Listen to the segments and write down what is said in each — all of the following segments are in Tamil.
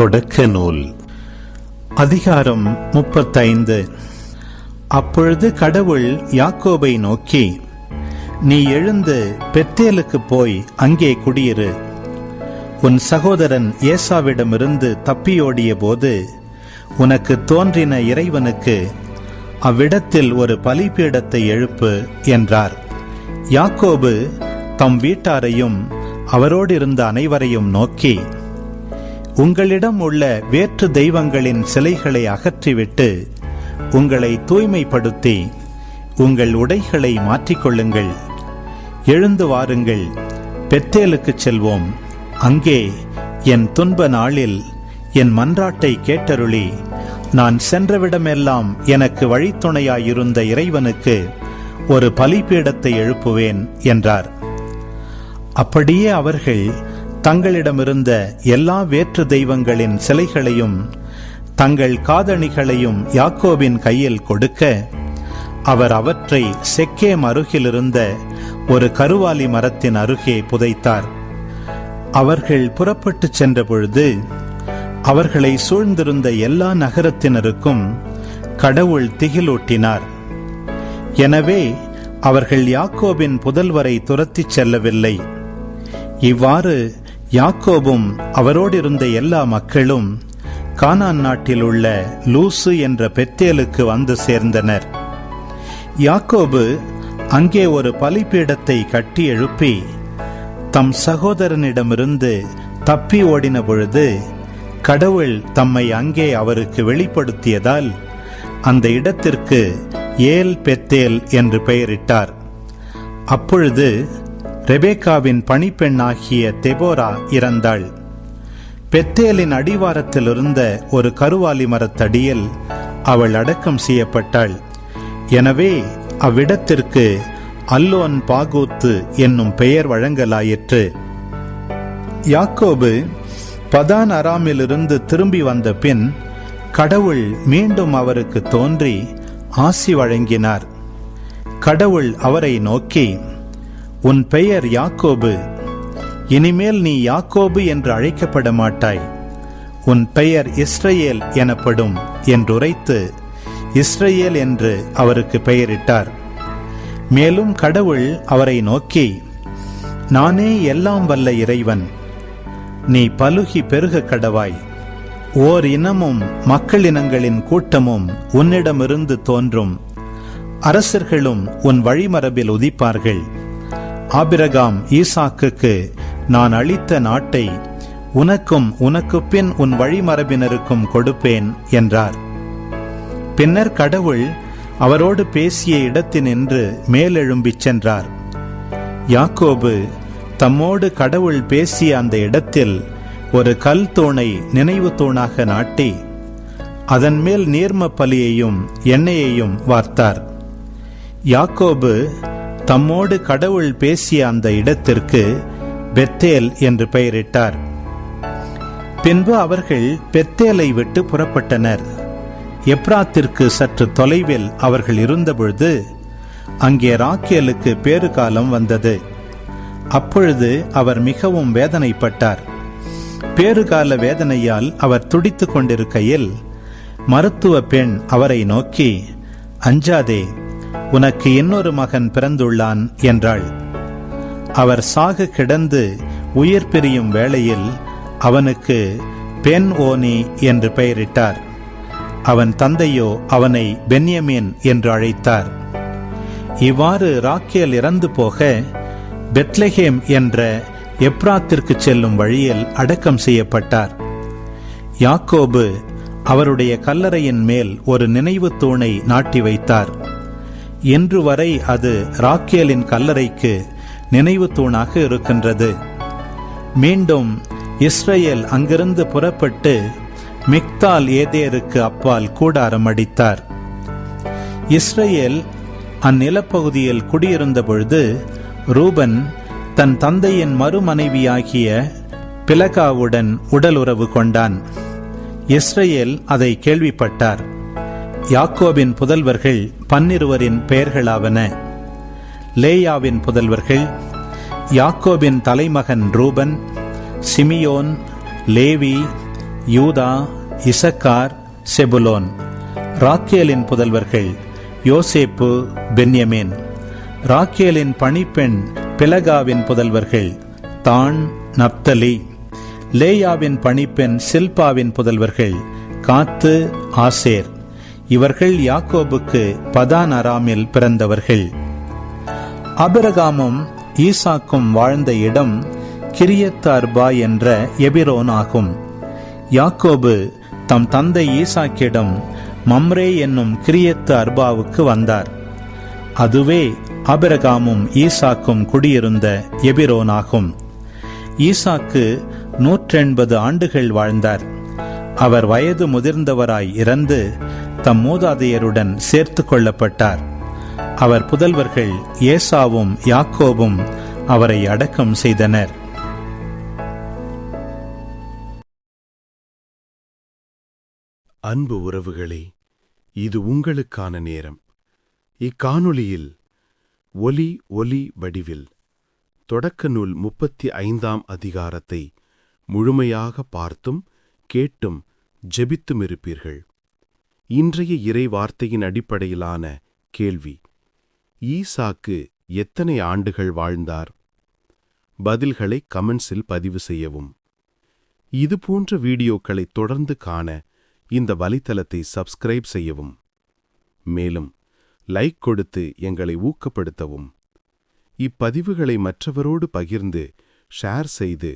தொடக்க நூல் அதிகாரம் முப்பத்தைந்து. அப்பொழுது கடவுள் யாக்கோபை நோக்கி நீ எழுந்து பெத்தேலுக்கு போய் அங்கே குடியிரு. உன் சகோதரன் ஏசாவிடமிருந்து தப்பியோடிய போது உனக்கு தோன்றின இறைவனுக்கு அவ்விடத்தில் ஒரு பலிபீடத்தை எழுப்பு என்றார். யாக்கோபு தம் வீட்டாரையும் அவரோடு இருந்த அனைவரையும் நோக்கி உங்களிடம் உள்ள வேற்று தெய்வங்களின் சிலைகளை அகற்றிவிட்டு உங்களை தூய்மைப்படுத்தி உங்கள் உடைகளை மாற்றிக்கொள்ளுங்கள். எழுந்து வாருங்கள். பெத்தேலுக்குச் செல்வோம். அங்கே என் துன்ப நாளில் என் மன்றாட்டை கேட்டருளி நான் சென்றவிடமெல்லாம் எனக்கு வழித்துணையாயிருந்த இறைவனுக்கு ஒரு பலிபீடத்தை எழுப்புவேன் என்றார். அப்படியே அவர்கள் தங்களிடமிருந்த எல்லா வேற்று தெய்வங்களின் சிலைகளையும் தங்கள் காதணிகளையும் யாக்கோபின் கையில் கொடுக்க அவர் அவற்றை செக்கேம் அருகிலிருந்த ஒரு கருவாலி மரத்தின் அருகே புதைத்தார். அவர்கள் புறப்பட்டுச் சென்ற பொழுது அவர்களை சூழ்ந்திருந்த எல்லா நகரத்தினருக்கும் கடவுள் திகிலூட்டினார். எனவே அவர்கள் யாக்கோபின் புதல்வரை துரத்திச் செல்லவில்லை. இவ்வாறு யாக்கோபும் அவரோடு இருந்த எல்லா மக்களும் கானான் நாட்டில் உள்ள லூசு என்ற பெத்தேலுக்கு வந்து சேர்ந்தனர். யாக்கோபு அங்கே ஒரு பலிபீடத்தை கட்டி எழுப்பி தம் சகோதரனிடமிருந்து தப்பி ஓடின பொழுது கடவுள் தம்மை அங்கே அவருக்கு வெளிப்படுத்தியதால் அந்த இடத்திற்கு ஏல் பெத்தேல் என்று பெயரிட்டார். அப்பொழுது ரெபேக்காவின் பணிப்பெண்ணாகிய தெபோரா இறந்தாள். பெத்தேலின் அடிவாரத்தில் இருந்த ஒரு கருவாலி மரத்தடியில் அவள் அடக்கம் செய்யப்பட்டாள். எனவே அவ்விடத்திற்கு அல்லோன் பாகூத்து என்னும் பெயர் வழங்கலாயிற்று. யாக்கோபு பதான் அராமிலிருந்து திரும்பி வந்த பின் கடவுள் மீண்டும் அவருக்கு தோன்றி ஆசி வழங்கினார். கடவுள் அவரை நோக்கி உன் பெயர் யாக்கோபு. இனிமேல் நீ யாக்கோபு என்று அழைக்கப்பட மாட்டாய் உன் பெயர் இஸ்ரேல் எனப்படும் என்றுரைத்து இஸ்ரேல் என்று அவருக்கு பெயரிட்டார். மேலும் கடவுள் அவரை நோக்கி நானே எல்லாம் வல்ல இறைவன். நீ பலுகி பெருக கடவாய். ஓர் இனமும் மக்கள் இனங்களின் கூட்டமும் உன்னிடமிருந்து தோன்றும். அரசர்களும் உன் வழிமரபில் உதிப்பார்கள். ஆபிரகாம் ஈசாக்குக்கு நான் அளித்த நாட்டை உனக்கும் உனக்கு பின் உன் வழிமரபினருக்கும் கொடுப்பேன் என்றார். பின்னர் கடவுள் அவரோடு பேசிய இடத்தினின்று மேலெழும்பிச் சென்றார். யாக்கோபு தம்மோடு கடவுள் பேசிய அந்த இடத்தில் ஒரு கல் தூணை நினைவு தூணாக நாட்டி அதன் மேல் நீர்ம பலியையும் எண்ணெயையும் வார்த்தார். யாக்கோபு தம்மோடு கடவுள் பேசிய அந்த இடத்திற்கு பெத்தேல் என்று பெயரிட்டார். பின்பு அவர்கள் பெத்தேலை விட்டு புறப்பட்டனர். எப்ராத்திற்கு சற்று தொலைவில் அவர்கள் இருந்தபொழுது அங்கே ராக்கேலுக்கு பேறுகாலம் வந்தது. அப்பொழுது அவர் மிகவும் வேதனைப்பட்டார். பேறுகால வேதனையால் அவர் துடித்துக் கொண்டிருக்கையில் மருத்துவ பெண் அவரை நோக்கி அஞ்சாதே உனக்கு இன்னொரு மகன் பிறந்துள்ளான் என்றாள். அவர் சாக கிடந்து உயிர் பிரியும் வேளையில் அவனுக்கு பென் ஓனி என்று பெயரிட்டார். அவன் தந்தையோ அவனை பென்யமின் என்று அழைத்தார். இவ்வாறு ராக்கேல் இறந்து போக பெத்லஹேம் என்ற எப்ராத்திற்கு செல்லும் வழியில் அடக்கம் செய்யப்பட்டார். யாக்கோபு அவருடைய கல்லறையின் மேல் ஒரு நினைவு தூணை நாட்டி வைத்தார். இன்று வரை அது ராக்கேலின் கல்லறைக்கு நினைவு தூணாக இருக்கின்றது. மீண்டும் இஸ்ரேல் அங்கிருந்து புறப்பட்டு மிக்தால் ஏதேருக்கு அப்பால் கூடாரம் அடித்தார். இஸ்ரேல் அந்நிலப்பகுதியில் குடியிருந்த பொழுது ரூபன் தன் தந்தையின் மறுமனைவியாகிய பிலகாவுடன் உடலுறவு கொண்டான். இஸ்ரேல் அதை கேள்விப்பட்டார். யாக்கோபின் புதல்வர்கள் பன்னிருவரின் பெயர்களாவன. லேயாவின் புதல்வர்கள் யாக்கோபின் தலைமகன் ரூபன் சிமியோன் லேவி யூதா இசக்கார் செபுலோன். ராக்கேலின் புதல்வர்கள் யோசேப்பு பென்யமீன். ராக்கேலின் பணிப்பெண் பிலகாவின் புதல்வர்கள் தான் நப்தலி. லேயாவின் பணிப்பெண் சில்பாவின் புதல்வர்கள் காத்து ஆசேர். இவர்கள் யாக்கோபுக்கு பதான் அராமில் பிறந்தவர்கள். அபிரகாமும் ஈசாக்கும் வாழ்ந்த இடம் கிரியத்தார்பா என்ற எபிரோன் ஆகும். யாக்கோபு தம் தந்தை ஈசாக்கிடம் மம்ரே என்னும் கிரியத்து அர்பாவுக்கு வந்தார். அதுவே அபிரகாமும் ஈசாக்கும் குடியிருந்த எபிரோனாகும் ஈசாக்கு நூற்றெண்பது ஆண்டுகள் வாழ்ந்தார். அவர் வயது முதிர்ந்தவராய் இறந்து தம் மூதாதையருடன் சேர்த்து கொள்ளப்பட்டார். அவர் புதல்வர்கள் ஏசாவும் யாக்கோபும் அவரை அடக்கம் செய்தனர். அன்பு உறவுகளே இது உங்களுக்கான நேரம். இக்காணொளியில் ஒலி ஒலி வடிவில் தொடக்க நூல் முப்பத்தி ஐந்தாம் அதிகாரத்தை முழுமையாக பார்த்தும் கேட்டும் ஜெபித்தும் இருப்பீர்கள். இன்றைய இறை வார்த்தையின் அடிப்படையிலான கேள்வி. ஈசாக்கு எத்தனை ஆண்டுகள் வாழ்ந்தார்? பதில்களை கமெண்ட்ஸில் பதிவு செய்யவும். இதுபோன்ற வீடியோக்களை தொடர்ந்து காண இந்த வலைத்தளத்தை சப்ஸ்கிரைப் செய்யவும். மேலும் லைக் கொடுத்து எங்களை ஊக்கப்படுத்தவும். இப்பதிவுகளை மற்றவரோடு பகிர்ந்து ஷேர் செய்து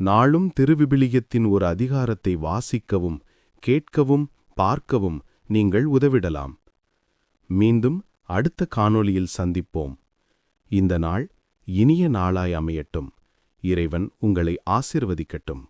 நாளும் திருவிபிலியத்தின் ஒரு அதிகாரத்தை வாசிக்கவும் கேட்கவும் பார்க்கவும் நீங்கள் உதவிடலாம். மீண்டும் அடுத்த காணொளியில் சந்திப்போம். இந்த நாள் இனிய நாளாய் அமையட்டும். இறைவன் உங்களை ஆசிர்வதிக்கட்டும்.